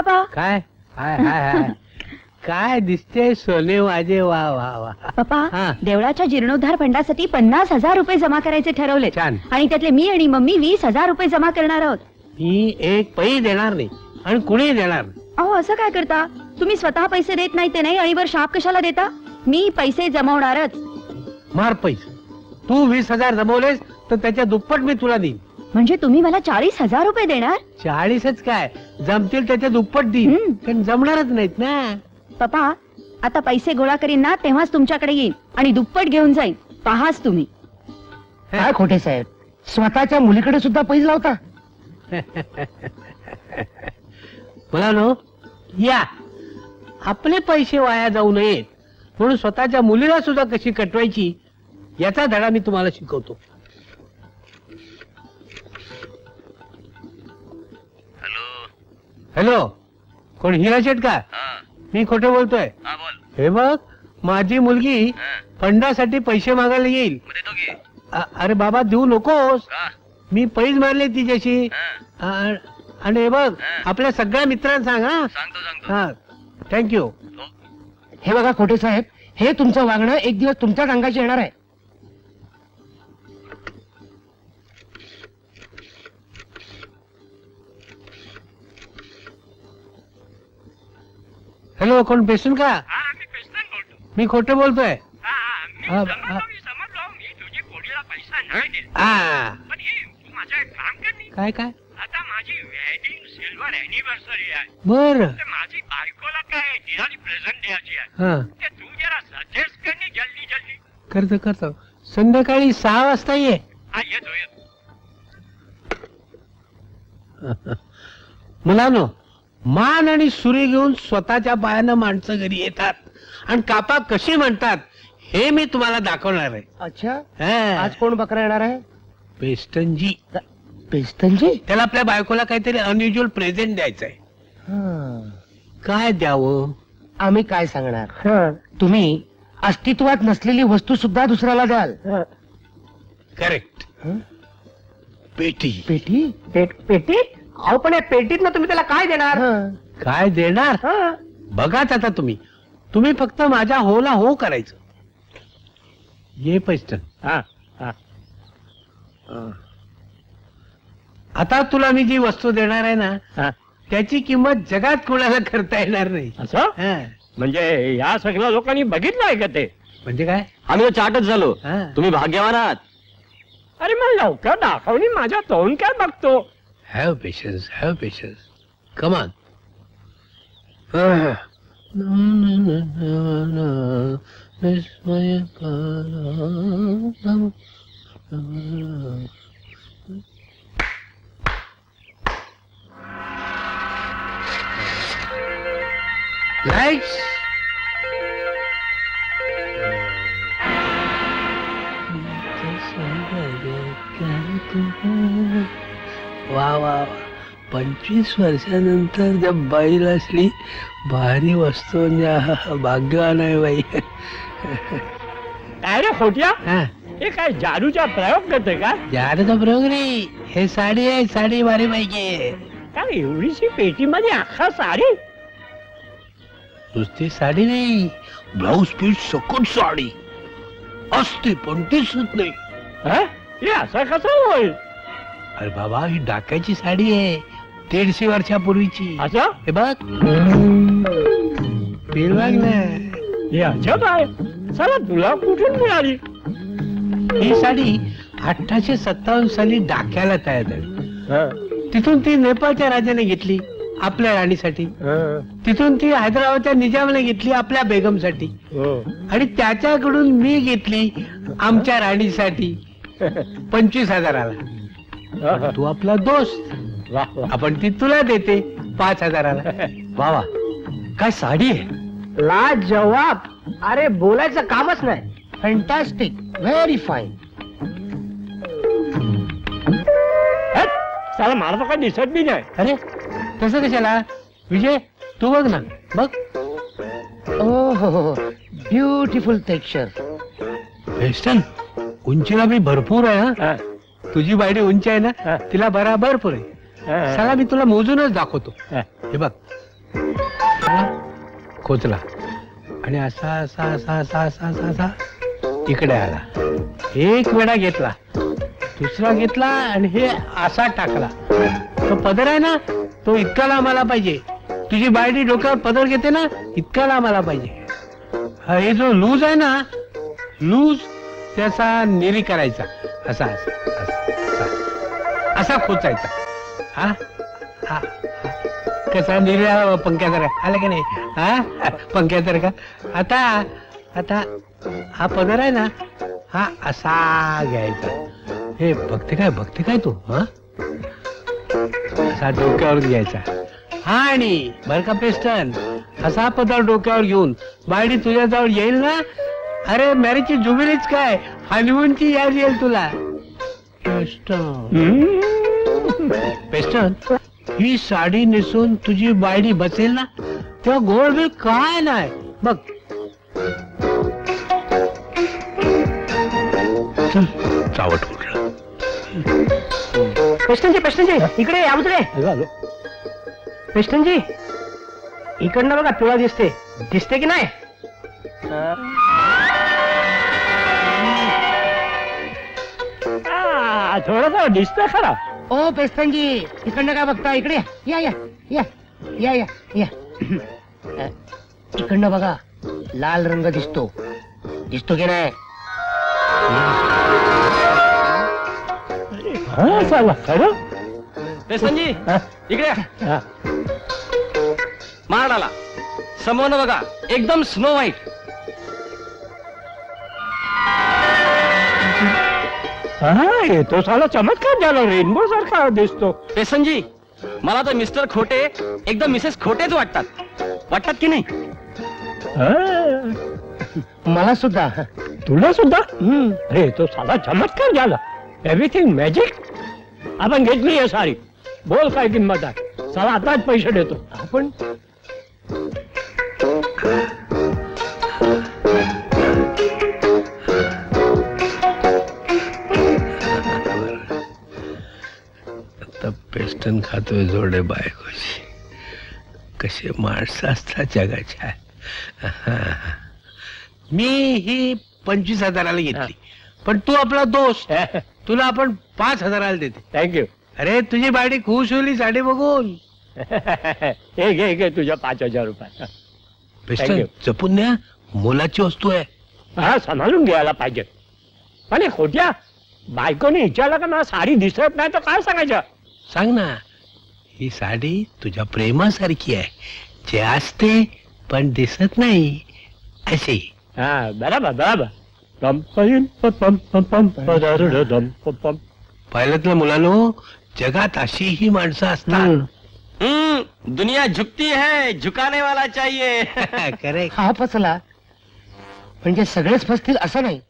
पापा काय? हाय हाय हाय. काय दिसते सोने माझे? वा वा वा. पप्पा. देवळाच्या जीर्णोद्धार फंडासाठी पन्नास हजार रुपये जमा करायचे ठरवले छान. आणि त्यातले मी आणि मम्मी वीस हजार रुपये जमा करणार आहोत. मी एक पै देणार नाही आणि कुणी देणार नाही. अहो असं काय करता? तुम्ही स्वतः पैसे देत नाही ते नाही आणि वर शाप कशाला देता? मी पैसे जमवणारच. मार पैसे. तू वीस हजार जमवलेस तर त्याच्या दुप्पट मी तुला देईन. म्हणजे तुम्ही मला चाळीस हजार रुपये देणार? चाळीसच काय? जमतील त्याच्या दुप्पट देईन. हम्म. पण जमणारच नाहीत ना. पप्पा आता पैसे गोळा करीन ना तेव्हाच तुमच्याकडे येईन आणि दुप्पट घेऊन जाईन. पहाच तुम्ही. काय खोटे साहेब? स्वतःच्या मुलीकडे सुद्धा पैसे लावता? नो या. आपले पैसे वाया जाऊ नयेत. म्हणून स्वतःच्या मुलीला सुद्धा कशी कटवायची याचा धडा मी तुम्हाला शिकवतो. हॅलो कोण हिरा शेट का? मी खोटे बोलतोय. हे बघ माझी मुलगी फंडासाठी पैसे मागायला येईल. अ- अरे बाबा देऊ नकोस. मी पैज मारले तिच्याशी. आणि हे बघ आपल्या सगळ्या मित्रांना सांग हा. हा. थँक्यू हे बघा खोटे साहेब हे तुमचं वागणं एक दिवस तुमच्याच अंगाशी येणार आहे. हॅलो कोण पेशंट का? मी खोटे बोलतोय? हा, हा. हा. काय काय? आता माझी वेडिंग सिल्वर अॅनिव्हर्सरी आहे. बर. तर माझी बायकोला काय दिवाळी प्रेझेंट द्यायची आहे? हा. ते तू जरा सजेस्ट कर नी जल्दी जल्दी. करतो करतो. संध्याकाळी सहा वाजता ये. हा येतो येतो. मुलानो मान आणि सुरी घेऊन स्वतःच्या पायानं माणसं घरी येतात. आणि कापा कशी म्हणतात हे मी तुम्हाला दाखवणार आहे. अच्छा? हा. आज कोण बकरा येणार आहे? पेस्टनजी. पेस्तनजी त्याला आपल्या बायकोला काहीतरी अनयुज्युअल प्रेझेंट द्यायचं आहे. काय द्यावं? आम्ही काय सांगणार? तुम्ही अस्तित्वात नसलेली वस्तू सुद्धा दुसऱ्याला द्याल. करेक्ट हं? पेटी. पेटी? पेटी अहो पण या पेटीत ना तुम्ही त्याला काय देणार? हं. काय देणार? बघाच आता तुम्ही. तुम्ही फक्त माझ्या होला हो करायचं. ये पेस्टन आता तुला मी जी वस्तू देणार आहे ना त्याची किंमत जगात कोणाला करता येणार नाही. असं? हा. म्हणजे या सगळ्या लोकांनी बघितलंय का ते? म्हणजे काय? आम्ही तर चाटच झालो. हा. तुम्ही भाग्यवान आहात. अरे मग लवकर दाखवणी माझ्या तोंड काय बघतो? Have patience, have patience. Come on. Ah. Lights. Nice. वा वा. पंचवीस वर्षानंतर जब बैल असली भारी वस्तू म्हणजे भाग्यवान आहे बाई. काय रे खोट्या? हा. हे काय जादूचा प्रयोग करते का? झाडाचा प्रयोग नाही. हे साडी आहे साडी भारी पाहिजे. काय एवढीशी पेटीमध्ये अख्खा साडी? नुसती साडी नाही ब्लाऊज पीस सकट साडी. असते पण ती सुत नाही. हं? हे असं कसं होईल? अरे बाबा ही डाक्याची साडी आहे. दीडशे वर्षापूर्वीची. असं हे बघ. ना हे अजब आहे चला तुला कुठून मिळाली? ही साडी अठराशे सत्तावन्न साली डाक्याला तयार झाली. तिथून ती नेपाळच्या राजाने घेतली आपल्या राणीसाठी. तिथून ती हैदराबादच्या निजामाने घेतली आपल्या बेगमसाठी. आणि त्याच्याकडून मी घेतली आमच्या राणीसाठी पंचवीस हजाराला. तू आपला दोस्त. आपण ती तुला देते पाच हजाराला. बाबा काय साडी आहे? ला जवाब. अरे बोलायचं कामच नाही. फॅन्टॅस्टिक व्हेरी फाईन चला मला तर काय दिसत बी नाही. अरे तसं कशाला? विजय तू बघ ना. बघ. ओ ब्युटिफुल टेक्स्चर वेस्टर्न उंचीला मी भरपूर आहे हा. हं, तुझी बायडी उंची आहे ना. तिला बराबर पुरे. चला मी तुला मोजूनच दाखवतो. हं. बघ. खोचला. आणि असा असा असा असा असा असा असा इकडे आला. एक वेळा घेतला. दुसरा घेतला आणि हे असा टाकला. तो पदर आहे ना तो इतका लांब आला पाहिजे. तुझी बायडी डोक्यावर पदर घेते ना इतका लांब आला पाहिजे. हा, हे जो लूज आहे ना लूज त्याचा निरी करायचा. असा असा असा, असा खोचायचा हा? हा कसा निर्या पंख्यासारखा आला की नाही? हा? पंख्यासारखा आता आता हा पदर आहे ना हा असा घ्यायचा. हे बघते काय बघते काय तू हा? असा डोक्यावर घ्यायचा. हा आणि बर का पेस्टन असा पदर डोक्यावर घेऊन बायडी तुझ्याजवळ येईल ना? अरे मॅरेजची जुबिलीच काय? हनीमूनची याद येईल तुला. पेस्टन पेस्टन ही साडी नेसून तुझी बायडी बसेल ना तेव्हा गोड बिल काय नाही. बघ. चल, चावट उठलं पेस्टनजी पेस्टनजी इकडे या उतरे पेस्टनजी इकडनं बघा पिवळा दिसते. दिसते की नाही? थोडस दिसतं खरा. ओ पेस्टनजी इकडनं काय बघता? इकडे या. या या या. या या अ, इकडनं बघा लाल रंग दिसतो. दिसतो की नाही? हा चला खरं पेसनजी इकडे हा. मार आला समोर बघा एकदम स्नो व्हाईट. हा येतो साला चमत्कार झाला रेनबो सारखा दिसतो. पेसनजी मला तर मिस्टर खोटे एकदम मिसेस खोटेच वाटतात. वाटतात की नाही? हा. मला सुद्धा. तुला सुद्धा? अरे तो साला चमत्कार झाला. एव्हरीथिंग मॅजिक आपण घेतली आहे सारी. बोल काय किंमत आहे? साला आताच पैसे देतो. आपण पेस्टन खातोय जोडे बायकोची कसे माणसं असतात जगाच्या मी ही पंचवीस हजाराला घेतली. पण तू आपला दोस्त. तुला आपण पाच हजाराला देते. थँक्यू अरे तुझी बायडी खुश होली साडी बघून. हे घे घे तुझ्या पाच हजार रुपये you. जपून न्या मोलाची वस्तू आहे. हा सांभाळून घ्यायला पाहिजे. हे खोट्या बायकोने विचारलं का मला साडी दिसत नाही तर काय सांगायचं? सांग ना ही साडी तुझ्या प्रेमासारखी आहे. जे असते पण दिसत नाही अशी. हा बरोबर बरोबर. पम पम पम पम पम पदरड दम पम पम. पाहिलं ना मुलांनो जगात अशी ही माणसं असतात. हम्म दुनिया झुकती है झुकाने वाला चाहिए. करेक्ट. हा फसला. म्हणजे सगळेच फसतील असं नाही.